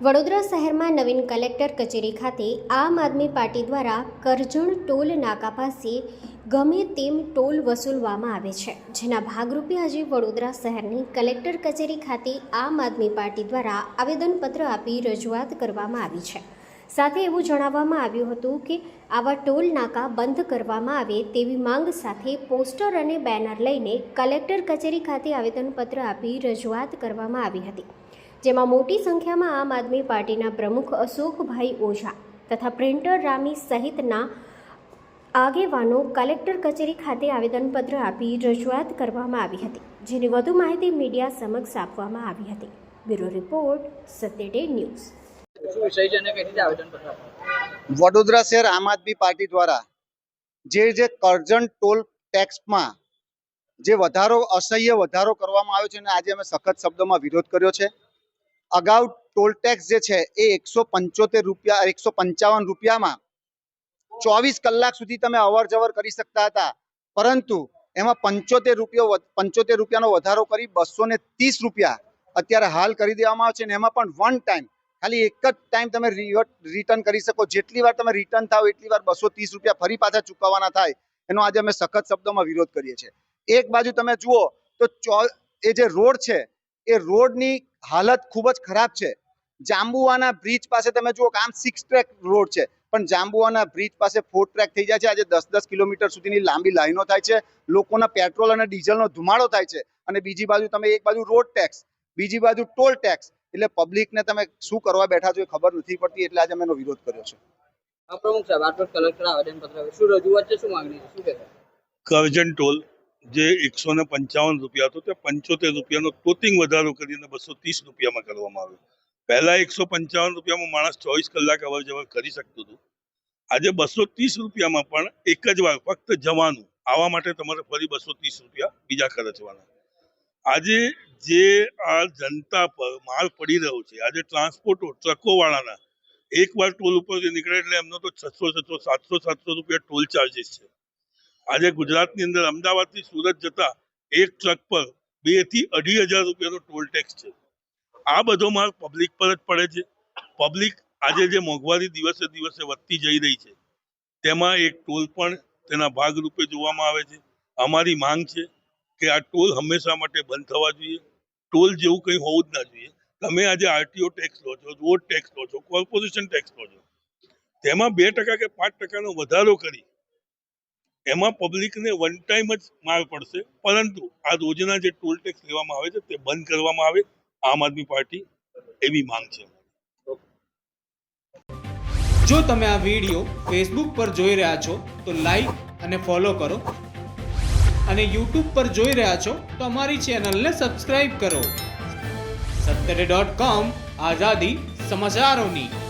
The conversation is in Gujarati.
વડોદરા શહેરમાં નવીન કલેક્ટર કચેરી ખાતે આમ આદમી પાર્ટી દ્વારા કરજણ ટોલ નાકા પાસે ગમે તેમ ટોલ વસૂલવામાં આવે છે. જેના ભાગરૂપે આજે વડોદરા શહેરની કલેક્ટર કચેરી ખાતે આમ આદમી પાર્ટી દ્વારા આવેદનપત્ર આપી રજૂઆત કરવામાં આવી છે. સાથે એવું જણાવવામાં આવ્યું હતું કે આવા ટોલ નાકા બંધ કરવામાં આવે તેવી માંગ સાથે પોસ્ટર અને બેનર લઈને કલેક્ટર કચેરી ખાતે આવેદનપત્ર આપી રજૂઆત કરવામાં આવી હતી. જેમાં મોટી સંખ્યામાં આમ આદમી પાર્ટીના પ્રમુખ અશોકભાઈ ઓઝા તથા પ્રિન્ટર રામી સહિતના આગેવાનો કલેક્ટર કચેરી ખાતે આવેદનપત્ર આપી રજૂઆત કરવામાં આવી હતી જેની વધુ માહિતી મીડિયા સમક્ષ આપવામાં આવી હતી. Bureau report Satyaday news. Vadodara શહેર આમ આદમી પાર્ટી દ્વારા જે જે કરજણ ટોલ ટેક્સમાં જે વધારો અસહ્ય વધારો કરવામાં આવ્યો છે અને આજે અમે સખત શબ્દોમાં વિરોધ કર્યો છે. અગાઉ ટોલ ટેક્સ જે છે એ એકસો પંચોતેર રૂપિયા, એકસો પંચાવન રૂપિયામાં ચોવીસ કલાક સુધી તમે અવર જવર કરી શકતા હતા. પરંતુ એમાં પંચોતેર રૂપિયો પંચોતેર રૂપિયાનો વધારો કરી બસો ને ત્રીસ રૂપિયા અત્યારે હાલ કરી દેવામાં આવે છે અને એમાં પણ વન ટાઈમ ખાલી એક જ ટાઈમ તમે રિટર્ન કરી શકો. જેટલી વાર તમે રિટર્ન થાવ એટલી વાર બસો ત્રીસ રૂપિયા ફરી પાછા ચૂકવવાના થાય. એનો આજે અમે સખત શબ્દોમાં વિરોધ કરીએ છીએ. એક બાજુ તમે જુઓ તો એ જે રોડ છે, એ રોડની હાલત ખૂબ જ ખરાબ છે. જાંબુવાના બ્રિજ પાસે તમે જુઓ કે આમ સિક્સ ટ્રેક રોડ છે. પણ જાંબુવાના બ્રિજ પાસે ફોર ટ્રેક થઈ જાય છે. આજે દસ દસ કિલોમીટર સુધીની લાંબી લાઈનો થાય છે. લોકોના પેટ્રોલ અને ડીઝલનો ધુમાડો થાય છે. અને બીજી બાજુ તમે એક બાજુ રોડ ટેક્સ બીજી બાજુ ટોલ ટેક્સ એટલે પબ્લિકને તમે શું કરવા બેઠા છો એ ખબર નથી પડતી. એટલે આજે અમે એનો વિરોધ કર્યો છે. પ્રમુખ સાહેબ આટલો કલેક્ટર આવેદનપત્ર. શું રજૂઆત છે? શું માંગણી છે? શું કહેવાય કરજણ ટોલ જે એકસો ને પંચાવન રૂપિયા હતો, તે પંચોતેર રૂપિયાનો ટોટિંગ વધારો કરીને બસો ત્રીસ રૂપિયામાં કરવામાં આવ્યો. પહેલા એકસો પંચાવન રૂપિયામાં માણસ ચોવીસ કલાક અવર જવર કરી શકતું હતું. આજે બસો ત્રીસ રૂપિયામાં પણ એક જ વાર ફક્ત જવાનું, આવા માટે તમારે ફરી બસો ત્રીસ રૂપિયા બીજા ખર્ચવાના આજે જે આ જનતા પર માલ પડી રહ્યો છે, આજે ટ્રાન્સપોર્ટો ટ્રકો વાળાના, એક વાર ટોલ ઉપર નીકળે એટલે એમનો તો છસો છસો, સાતસો સાતસો રૂપિયા ટોલ ચાર્જીસ છે. આજે ગુજરાતની અંદર અમદાવાદથી સુરત જતા એક ટ્રક પર બેથી અઢી હજાર રૂપિયાનો ટોલ ટેક્સ છે. આ બધો માલ પબ્લિક પર જ પડે છે. પબ્લિક આજે જે મોંઘવારી દિવસે દિવસે વધતી જઈ રહી છે, તેમાં એક ટોલ પણ તેના ભાગરૂપે જોવામાં આવે છે. અમારી માંગ છે કે આ ટોલ હંમેશા માટે બંધ થવા જોઈએ. ટોલ જેવું કંઈ હોવું જ ના જોઈએ. તમે આજે આરટીઓ ટેક્સ લો છો રોડ ટેક્સ લો છો કોર્પોરેશન ટેક્સ લો છો. તેમાં બે ટકા કે પાંચ ટકાનો વધારો કરી એમાં પબ્લિકને વન ટાઈમ જ માર પડશે. પરંતુ આ રોજના જે ટોલ ટેક્સ લેવામાં આવે છે, તે બંધ કરવામાં આવે. આમ આદમી પાર્ટી એવી માંગ છે. જો તમે આ વીડિયો ફેસબુક પર જોઈ રહ્યા છો, તો લાઈક અને ફોલો કરો. અને યુટ્યુબ પર જોઈ રહ્યા છો, તો અમારી ચેનલને સબસ્ક્રાઇબ કરો. સત્તરે ડોટ કોમ આઝાદી સમાચારોની.